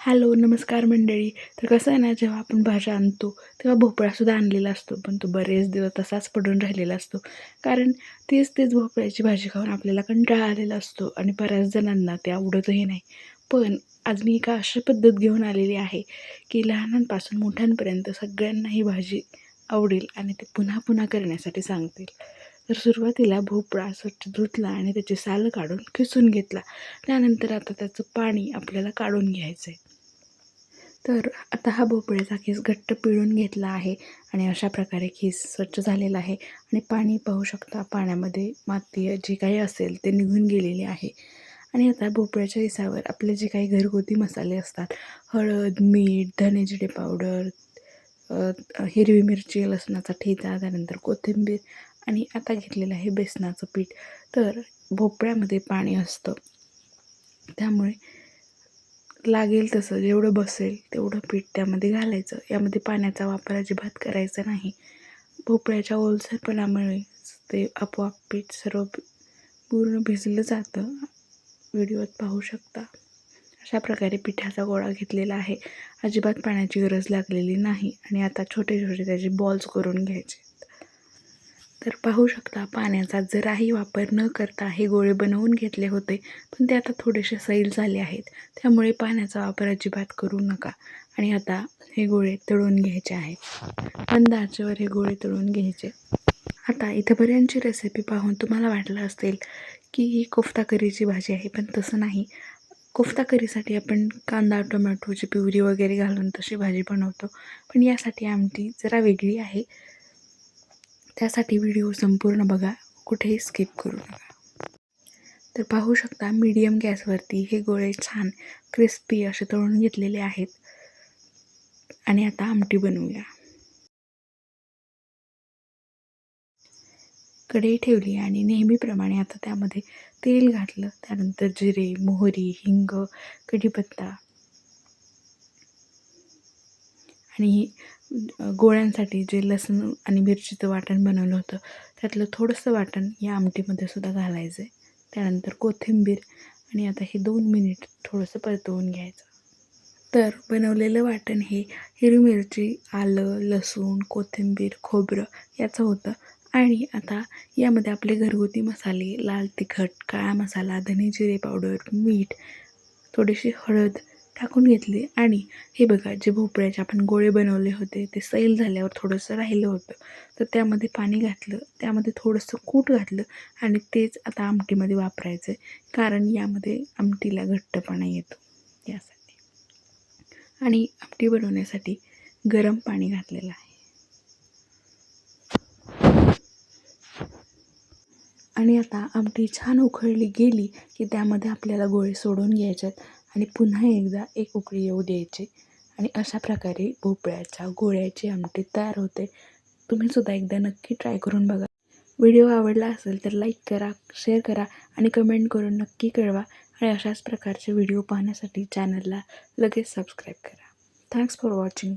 Hello नमस्कार मंडळी. तर कसं आहे ना जेव्हा आपण भाज्या आणतो तेव्हा भोपळासुद्धा आणलेला असतो पण तो बरेच दिवस तसाच पडून राहिलेला असतो. कारण तेच तेच भोपळ्याची भाजी खाऊन आपल्याला कंटाळा आलेला असतो आणि बऱ्याच जणांना ते आवडतही नाही. पण आज मी एका अशी पद्धत घेऊन आलेली आहे की लहानांपासून मोठ्यांपर्यंत सगळ्यांना ही भाजी आवडेल आणि ते पुन्हा पुन्हा करण्यासाठी सांगतील. तर सुरुवातीला भोपळा स्वच्छ धुतला आणि त्याची साल काढून खिसून घेतला. त्यानंतर आता त्याचं पाणी आपल्याला काढून घ्यायचं आहे तर आता हा भोपळ्याचा खीस घट्ट पिळून घेतला आहे आणि अशा प्रकारे खीस स्वच्छ झालेला आहे. आणि पाणी पाहू शकता पाण्यामध्ये माती जी काही असेल ते निघून गेलेले आहे. आणि आता भोपळ्याच्या हिसावर आपले जे काही घरगुती मसाले असतात हळद मीठ धने जिरे पावडर हिरवी मिरची लसणाचा ठेचा त्यानंतर कोथिंबीर आणि आता घेतलेलं आहे बेसनाचं पीठ. तर भोपळ्यामध्ये पाणी असतं. त्यामुळे लागेल तसं. जेवढं बसेल तेवढं पीठ त्यामध्ये घालायचं. यामध्ये पाण्याचा वापर अजिबात करायचा नाही. भोपळ्याच्या ओलसरपणामुळे ते आपोआप पीठ सर्व पूर्ण भिजलं जातं. व्हिडिओत पाहू शकता. अशा प्रकारे पिठाचा गोळा घेतलेला आहे. अजिबात पाण्याची गरज लागलेली नाही आणि आता छोटे छोटे त्याचे बॉल्स करून घ्यायचे. तर पाहू शकता पाण्याचा जराही वापर न करता हे गोळे बनवून घेतले होते पण ते आता थोडेसे सैल झाले आहेत त्यामुळे पाण्याचा वापर अजिबात करू नका. आणि आता हे गोळे तळून घ्यायचे आहेत. मंद आचेवर हे गोळे तळून घ्यायचे. आता इथं बऱ्यांची रेसिपी पाहून तुम्हाला वाटलं असेल की ही कोफ्ता करीची भाजी आहे पण तसं नाही. कोफ्ता करीसाठी आपण कांदा टोमॅटोची प्युरी वगैरे घालून तशी भाजी बनवतो पण यासाठी आमटी जरा वेगळी आहे. त्यासाठी व्हिडिओ संपूर्ण बघा कुठेही स्किप करू नका. तर पाहू शकता मीडियम गॅसवरती हे गोळे छान क्रिस्पी असे तळून घेतलेले आहेत. आणि आता आमटी बनवूया. कढई ठेवली आणि नेहमीप्रमाणे आता त्यामध्ये तेल घातलं. त्यानंतर जिरे मोहरी हिंग कढीपत्ता आणि गोळ्यांसाठी जे लसूण आणि मिरचीचं वाटण बनवलं होतं त्यातलं थोडंसं वाटण या आमटीमध्ये सुद्धा घालायचं आहे त्यानंतर कोथिंबीर आणि आता हे दोन मिनिट थोडंसं परतवून घ्यायचं. तर बनवलेलं वाटण हे हिरवी मिरची आलं लसूण कोथिंबीर खोबरं याचं होतं. आणि आता यामध्ये आपले घरगुती मसाले लाल तिखट काळा मसाला धने जिरे पावडर मीठ थोडीशी हळद टाकून घेतली आणि हे बघा जे भोपळ्याचे आपण गोळे बनवले होते ते सैल झाल्यावर थोडंसं राहिलं होतं. तर त्यामध्ये पाणी घातलं त्यामध्ये थोडंसं कूट घातलं आणि तेच आता आमटीमध्ये वापरायचं आहे कारण यामध्ये आमटीला घट्टपणा येतो यासाठी. आणि आमटी बनवण्यासाठी गरम पाणी घातलेलं आहे. आणि आता आमटी छान उखळली गेली की त्यामध्ये आपल्याला गोळे सोडून घ्यायच्यात आणि पुन्हा एकदा एक उकळी येऊ द्यायची आणि अशा प्रकारे भोपळ्याच्या गोळ्याची आमटी तयार होते. तुम्ही सुद्धा एकदा नक्की ट्राय करून बघा. व्हिडिओ आवडला असेल तर लाईक करा शेअर करा आणि कमेंट करून नक्की कळवा आणि अशाच प्रकारचे व्हिडिओ पाहण्यासाठी चॅनलला लगेच सबस्क्राईब करा. Thanks for watching